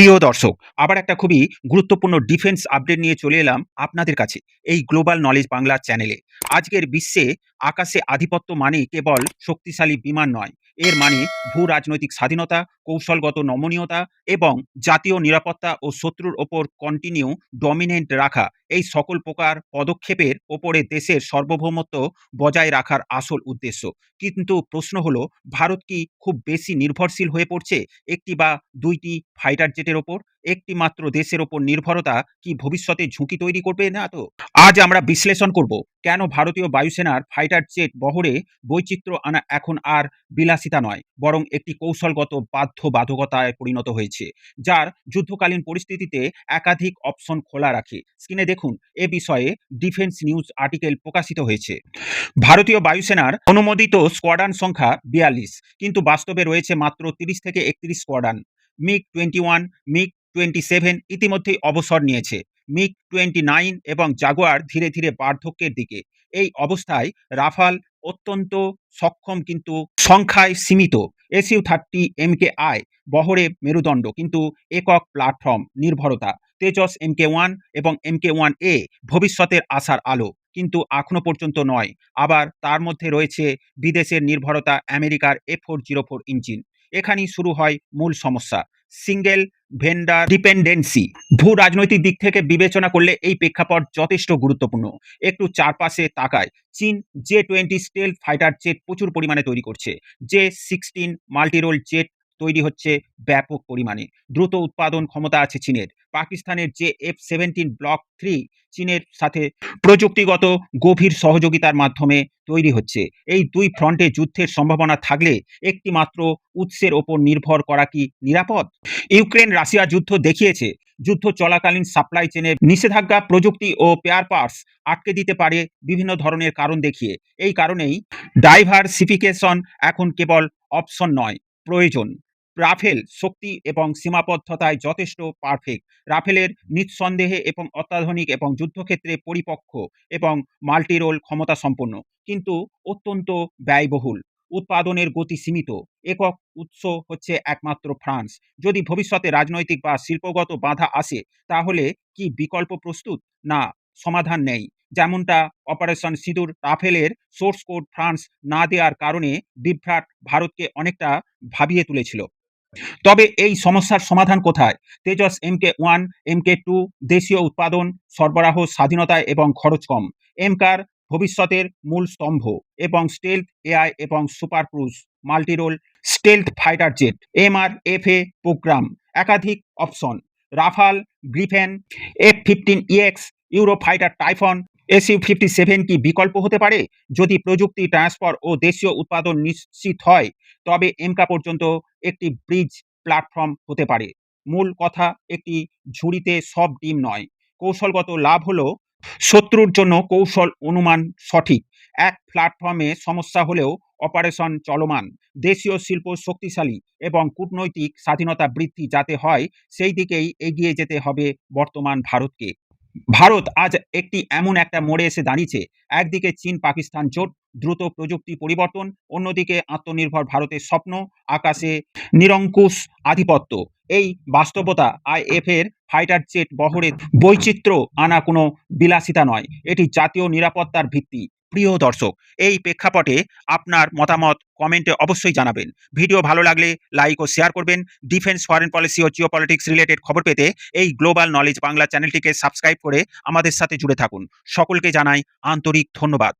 প্রিয় দর্শক, আবার একটা খুবই গুরুত্বপূর্ণ ডিফেন্স আপডেট নিয়ে চলে এলাম আপনাদের কাছে এই গ্লোবাল নলেজ বাংলা চ্যানেলে আজকের বিশ্বে আকাশে আধিপত্য মানে কেবল শক্তিশালী বিমান নয়, এর মানে ভূ রাজনৈতিক স্বাধীনতা, কৌশলগত নমনীয়তা এবং জাতীয় নিরাপত্তা ও শত্রুর ওপর কন্টিনিউ ডমিনেন্ট রাখা এই সকল প্রকার পদক্ষেপের ওপরে দেশের সার্বভৌমত্ব বজায় রাখার আসল উদ্দেশ্য। কিন্তু প্রশ্ন হলো, ভারত কি খুব বেশি নির্ভরশীল হয়ে পড়ছে? একটি বা দুইটি ফাইটার জেটের ওপর, একটি মাত্র দেশের ওপর নির্ভরতা কি ভবিষ্যতে ঝুঁকি তৈরি করবে? না তো। আজ আমরা বিশ্লেষণ করব, কেন ভারতীয় বায়ুসেনার ফাইটার জেট বহরে বৈচিত্র্য আনা এখন আর বিলাসিতা নয়, বরং একটি কৌশলগত বাধ্যবাধকতায় পরিণত হয়েছে, যার যুদ্ধকালীন পরিস্থিতিতে একাধিক অপশন খোলা রাখে। স্ক্রিনে দেখুন, এ বিষয়ে ডিফেন্স নিউজ আর্টিকেল প্রকাশিত হয়েছে। ভারতীয় বায়ুসেনার অনুমোদিত স্কোয়াডান সংখ্যা বিয়াল্লিশ, কিন্তু বাস্তবে রয়েছে মাত্র তিরিশ থেকে একত্রিশ squadron MiG twenty one, MiG twenty seven ইতিমধ্যেই অবসর নিয়েছে। মিগ টোয়েন্টি নাইন এবং জাগুয়ার ধীরে ধীরে বার্ধক্যের দিকে। এই অবস্থায় রাফাল অত্যন্ত সক্ষম কিন্তু সংখ্যায় সীমিত। SU thirty M K I বহরে মেরুদণ্ড কিন্তু একক প্ল্যাটফর্ম নির্ভরতা। তেজস এম কে ওয়ান এবং এম কে ওয়ান এ ভবিষ্যতের আশার আলো কিন্তু এখনও পর্যন্ত নয়। আবার তার মধ্যে রয়েছে বিদেশের নির্ভরতা আমেরিকার A four zero four engine. এখানেই শুরু হয় মূল সমস্যা। সিঙ্গেল ভেন্ডার ডিপেন্ডেন্সি ভূ রাজনৈতিক দিক থেকে বিবেচনা করলে এই প্রেক্ষাপট যথেষ্ট গুরুত্বপূর্ণ। একটু চারপাশে তাকায় চীন J twenty stealth fighter jet প্রচুর পরিমাণে তৈরি করছে। জে সিক্সটিন মাল্টিরোল জেট তৈরি হচ্ছে ব্যাপক পরিমাণে। দ্রুত উৎপাদন ক্ষমতা আছে চীনের। পাকিস্তানের যে এফ সেভেন্টিন ব্লক থ্রি চীনের সাথে প্রযুক্তিগত গভীর সহযোগিতার মাধ্যমে তৈরি হচ্ছে। এই দুই ফ্রন্টে যুদ্ধের সম্ভাবনা থাকলে একটি মাত্র উৎসের ওপর নির্ভর করা কি নিরাপদ? ইউক্রেন রাশিয়া যুদ্ধ দেখিয়েছে। যুদ্ধ চলাকালীন সাপ্লাই চেনের নিষেধাজ্ঞা, প্রযুক্তি ও পেয়ার পার্টস আটকে দিতে পারে বিভিন্ন ধরনের কারণ দেখিয়ে। এই কারণেই ডাইভার্সিফিকেশন এখন কেবল অপশন নয়, প্রয়োজন। রাফেল শক্তি এবং সীমাবদ্ধতায় যথেষ্ট পারফেক্ট রাফেলের নিঃসন্দেহে এবং অত্যাধুনিক এবং যুদ্ধক্ষেত্রে পরিপক্ক এবং মাল্টিরোল ক্ষমতা সম্পন্ন, কিন্তু অত্যন্ত ব্যয়বহুল। উৎপাদনের গতি সীমিত। একক উৎস হচ্ছে একমাত্র ফ্রান্স। যদি ভবিষ্যতে রাজনৈতিক বা শিল্পগত বাধা আসে, তাহলে কি বিকল্প প্রস্তুত? না, সমাধান নেই। যেমনটা অপারেশন সিঁদুর রাফেলের সোর্স কোড ফ্রান্স না দেওয়ার কারণে বিভ্রাট ভারতকে অনেকটা ভাবিয়ে তুলেছিল। তবে এই সমস্যার সমাধান কোথায়? Tejas M K one M K two, দেশীয় উৎপাদন, সরবরাহ স্বাধীনতায় এবং খরচ কম। এমকার ভবিষ্যতের মূল স্তম্ভ এবং স্টেলথ এআই এবং super cruise multirole stealth fighter jet M R F A program একাধিক option Rafale Gripen F fifteen E X Eurofighter Typhoon SU fifty seven কি বিকল্প হতে পারে? যদি প্রযুক্তি, ট্রান্সফার ও দেশীয় উৎপাদন নিশ্চিত হয়, তবে এমকা পর্যন্ত একটি ব্রিজ প্ল্যাটফর্ম হতে পারে। মূল কথা, একটি ঝুড়িতে সব ডিম নয়। কৌশলগত লাভ হলো শত্রুর জন্য কৌশল অনুমান সঠিক। এক প্ল্যাটফর্মে সমস্যা হলেও অপারেশন চলমান। দেশীয় শিল্প শক্তিশালী এবং কূটনৈতিক স্বাধীনতা বৃদ্ধি যাতে হয়, সেই দিকেই এগিয়ে যেতে হবে বর্তমান ভারতকে। ভারত আজ একটি এমন একটা মোড়ে এসে দাঁড়িয়েছে। একদিকে চীন, পাকিস্তান জোট, দ্রুত প্রযুক্তি পরিবর্তন, অন্যদিকে আত্মনির্ভর ভারতের স্বপ্ন, আকাশে নিরঙ্কুশ আধিপত্য। এই বাস্তবতা আইএফের ফাইটার জেট বহরের বৈচিত্র্য আনা কোনো বিলাসিতা নয়। এটি জাতীয় নিরাপত্তার ভিত্তি। প্রিয় দর্শক, এই প্রেক্ষাপটে আপনার মতামত কমেন্টে অবশ্যই জানাবেন। ভিডিও ভালো লাগলে লাইক ও শেয়ার করবেন। ডিফেন্স ফরেন পলিসি ও জিও পলিটিক্স রিলেটেড খবর পেতে এই গ্লোবাল নলেজ বাংলা চ্যানেলটিকে সাবস্ক্রাইব করে আমাদের সাথে জুড়ে থাকুন। সকলকে জানাই আন্তরিক ধন্যবাদ।